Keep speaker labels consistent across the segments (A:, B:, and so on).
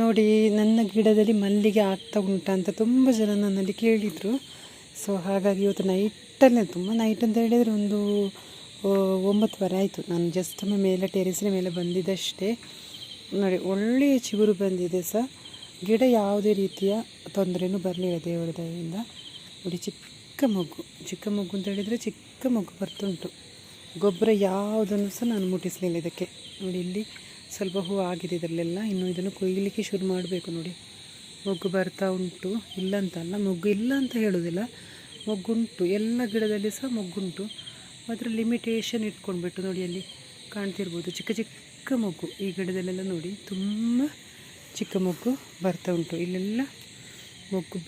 A: ನೋಡಿ, ನನ್ನ ಗಿಡದಲ್ಲಿ ಮಲ್ಲಿಗೆ ಆಗ್ತಾ ಉಂಟ ಅಂತ ತುಂಬ ಜನ ನನ್ನಲ್ಲಿ ಕೇಳಿದರು. ಸೊ ಹಾಗಾಗಿ ಇವತ್ತು ನೈಟಲ್ಲೇ ತುಂಬ ನೈಟ್ ಅಂತ ಹೇಳಿದರೆ ಒಂದು ಒಂಬತ್ತುವರೆ ಆಯಿತು. ನಾನು ಜಸ್ಟ್ ಒಮ್ಮೆ ಮೇಲೆ ಟೆರೆಸಿನ ಮೇಲೆ ಬಂದಿದ್ದಷ್ಟೇ. ನೋಡಿ ಒಳ್ಳೆಯ ಚಿಗುರು ಬಂದಿದೆ ಸಹ ಗಿಡ ಯಾವುದೇ ರೀತಿಯ ತೊಂದರೆಯೂ ಬರಲಿಲ್ಲ ದೇವರ ದಯೆಯಿಂದ. ನೋಡಿ, ಚಿಕ್ಕ ಮಗು. ಚಿಕ್ಕ ಮಗು ಅಂತ ಹೇಳಿದರೆ ಚಿಕ್ಕ ಮಗು ಬರ್ತುಂಟು ಗೊಬ್ಬರ ಯಾವುದನ್ನು ಸಹ ನಾನು ಮುಟ್ಟಿಸಲಿಲ್ಲ ಇದಕ್ಕೆ. ನೋಡಿ, ಇಲ್ಲಿ ಸ್ವಲ್ಪ ಹೂ ಆಗಿದೆ ಇದರಲ್ಲೆಲ್ಲ. ಇನ್ನು ಇದನ್ನು ಕೊಯ್ಲಿಕ್ಕೆ ಶುರು ಮಾಡಬೇಕು ನೋಡಿ. ಮೊಗ್ಗು ಬರ್ತಾ ಉಂಟು. ಇಲ್ಲ ಅಂತಲ್ಲ ಮೊಗ್ಗು ಇಲ್ಲ ಅಂತ ಹೇಳೋದಿಲ್ಲ. ಮೊಗ್ಗುಂಟು, ಎಲ್ಲ ಗಿಡದಲ್ಲಿ ಸಹ ಮೊಗ್ಗುಂಟು. ಅದರ ಲಿಮಿಟೇಷನ್ ಇಟ್ಕೊಂಡ್ಬಿಟ್ಟು ನೋಡಿ ಅಲ್ಲಿ ಕಾಣ್ತಿರ್ಬೋದು. ಚಿಕ್ಕ ಚಿಕ್ಕ ಮೊಗ್ಗು ಈ ಗಿಡದಲ್ಲೆಲ್ಲ ನೋಡಿ. ತುಂಬ ಚಿಕ್ಕ ಮೊಗ್ಗು ಬರ್ತಾ ಉಂಟು. ಇಲ್ಲೆಲ್ಲ ಮೊಗ್ಗು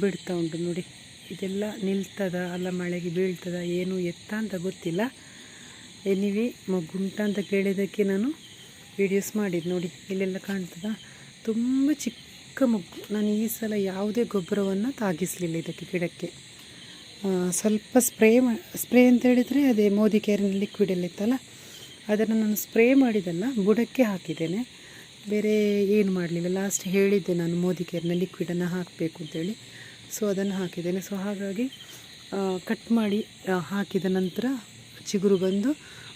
A: ಬಿಡ್ತಾ ಉಂಟು ನೋಡಿ. ಇದೆಲ್ಲ ನಿಲ್ತದ, ಅಲ್ಲ ಮಳೆಗೆ ಬೀಳ್ತದ, ಏನು ಎತ್ತ ಅಂತ ಗೊತ್ತಿಲ್ಲ. ಎನಿವೆ ಮೊಗ್ಗುಂಟ ಅಂತ ಕೇಳಿದ್ದಕ್ಕೆ ನಾನು ವೀಡಿಯೋಸ್ ಮಾಡಿದ್ದು ನೋಡಿ, ಇಲ್ಲೆಲ್ಲ ಕಾಣ್ತದ? ತುಂಬ ಚಿಕ್ಕ ಮಗ್ಗು ನಾನು ಈ ಸಲ ಯಾವುದೇ ಗೊಬ್ಬರವನ್ನು ತಾಗಿಸಲಿಲ್ಲ ಇದಕ್ಕೆ, ಗಿಡಕ್ಕೆ. ಸ್ವಲ್ಪ ಸ್ಪ್ರೇ ಸ್ಪ್ರೇ ಅಂತ ಹೇಳಿದರೆ ಅದೇ ಮೋದಿ ಕೇರಿನ ಲಿಕ್ವಿಡ್ ಎಲ್ಲ ಇತ್ತಲ್ಲ, ಅದನ್ನು ನಾನು ಸ್ಪ್ರೇ ಮಾಡಿದ್ದಲ್ಲ ಬುಡಕ್ಕೆ ಹಾಕಿದ್ದೇನೆ. ಬೇರೆ ಏನು ಮಾಡಲಿಲ್ಲ. ಲಾಸ್ಟ್ ಹೇಳಿದ್ದೆ ನಾನು ಮೋದಿ ಕೇರ್ನ ಲಿಕ್ವಿಡನ್ನು ಹಾಕಬೇಕು ಅಂತೇಳಿ. ಸೊ ಅದನ್ನು ಹಾಕಿದ್ದೇನೆ. ಸೊ ಹಾಗಾಗಿ ಕಟ್ ಮಾಡಿ ಹಾಕಿದ ನಂತರ ಚಿಗುರು ಬಂದು,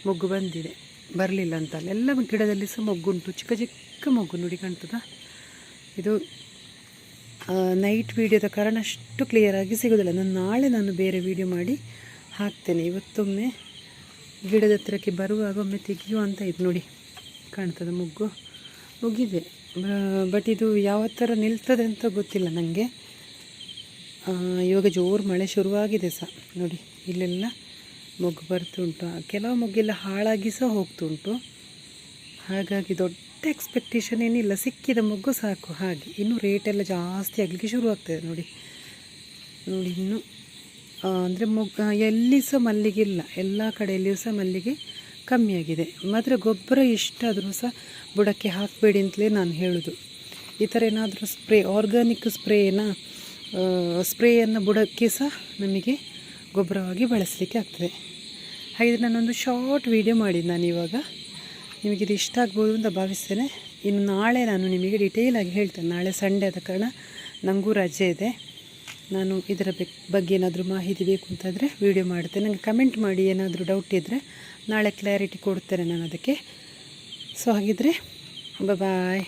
A: ಮೊಗ್ಗು ಬಂದಿದೆ. ಬರಲಿಲ್ಲ ಅಂತಲ್ಲ ಎಲ್ಲ ಗಿಡದಲ್ಲಿ ಸಹ ಮೊಗ್ಗುಂಟು ಚಿಕ್ಕ ಚಿಕ್ಕ ಮೊಗ್ಗು ನೋಡಿ ಕಾಣ್ತದ. ಇದು ನೈಟ್ ವೀಡಿಯೋದ ಕಾರಣ ಅಷ್ಟು ಕ್ಲಿಯರಾಗಿ ಸಿಗೋದಿಲ್ಲ. ನಾನು ನಾಳೆ ನಾನು ಬೇರೆ ವೀಡಿಯೋ ಮಾಡಿ ಹಾಕ್ತೇನೆ. ಇವತ್ತೊಮ್ಮೆ ಗಿಡದ ಹತ್ರಕ್ಕೆ ಬರುವಾಗ ಒಮ್ಮೆ ತೆಗೆಯುವ ಅಂತ ಇದು ನೋಡಿ ಕಾಣ್ತದೆ ಮೊಗ್ಗು. ಮುಗಿದೆ. ಬಟ್ ಇದು ಯಾವ ಥರ ನಿಲ್ತದೆ ಅಂತ ಗೊತ್ತಿಲ್ಲ ನನಗೆ ಇವಾಗ ಜೋರು ಮಳೆ ಶುರುವಾಗಿದೆ ಸಹ. ನೋಡಿ, ಇಲ್ಲೆಲ್ಲ ಮೊಗ್ಗು ಬರ್ತುಂಟು ಕೆಲವು ಮೊಗ್ಗೆಲ್ಲ ಹಾಳಾಗಿ ಸಹ ಹೋಗ್ತುಂಟು. ಹಾಗಾಗಿ ದೊಡ್ಡ ಎಕ್ಸ್ಪೆಕ್ಟೇಷನ್ ಏನಿಲ್ಲ. ಸಿಕ್ಕಿದ ಮೊಗ್ಗು ಸಾಕು. ಹಾಗೆ ಇನ್ನು ರೇಟೆಲ್ಲ ಜಾಸ್ತಿ ಆಗಲಿಕ್ಕೆ ಶುರು ಆಗ್ತದೆ ನೋಡಿ. ನೋಡಿ ಇನ್ನು ಅಂದರೆ ಮೊಗ್ಗು, ಎಲ್ಲಿ ಸಹ ಮಲ್ಲಿಗೆ ಇಲ್ಲ. ಎಲ್ಲ ಕಡೆಯಲ್ಲಿಯೂ ಸಹ ಮಲ್ಲಿಗೆ ಕಮ್ಮಿಯಾಗಿದೆ ಮಾತ್ರ ಗೊಬ್ಬರ ಎಷ್ಟಾದರೂ ಸಹ ಬುಡಕ್ಕೆ ಹಾಕಬೇಡಿ ಅಂತಲೇ ನಾನು ಹೇಳೋದು. ಈ ಥರ ಏನಾದರೂ ಸ್ಪ್ರೇ ಆರ್ಗಾನಿಕ್ ಸ್ಪ್ರೇನ ಸ್ಪ್ರೇಯನ್ನು ಬುಡಕ್ಕೆ ಸಹ ನಮಗೆ ಗೊಬ್ಬರವಾಗಿ ಬಳಸಲಿಕ್ಕೆ ಆಗ್ತದೆ. ಹಾಗಿದ್ರೆ ನಾನೊಂದು ಶಾರ್ಟ್ ವಿಡಿಯೋ ಮಾಡಿದ್ದು ನಾನು ಇವಾಗ. ನಿಮಗೆ ಇದು ಇಷ್ಟ ಆಗ್ಬೋದು ಅಂತ ಭಾವಿಸ್ತೇನೆ. ಇನ್ನು ನಾಳೆ ನಾನು ನಿಮಗೆ ಡಿಟೇಲಾಗಿ ಹೇಳ್ತೇನೆ. ನಾಳೆ ಸಂಡೇ ಆದ ಕಾರಣ ನನಗೂ ರಜೆ ಇದೆ. ನಾನು ಇದರ ಬಗ್ಗೆ ಏನಾದರೂ ಮಾಹಿತಿ ಬೇಕು ಅಂತಂದರೆ ವೀಡಿಯೋ ಮಾಡ್ತೇನೆ. ನನಗೆ ಕಮೆಂಟ್ ಮಾಡಿ ಏನಾದರೂ ಡೌಟ್ ಇದ್ದರೆ ನಾಳೆ ಕ್ಲಾರಿಟಿ ಕೊಡ್ತೇನೆ ನಾನು ಅದಕ್ಕೆ. ಸೊ ಹಾಗಿದ್ರೆ ಬಾಯ್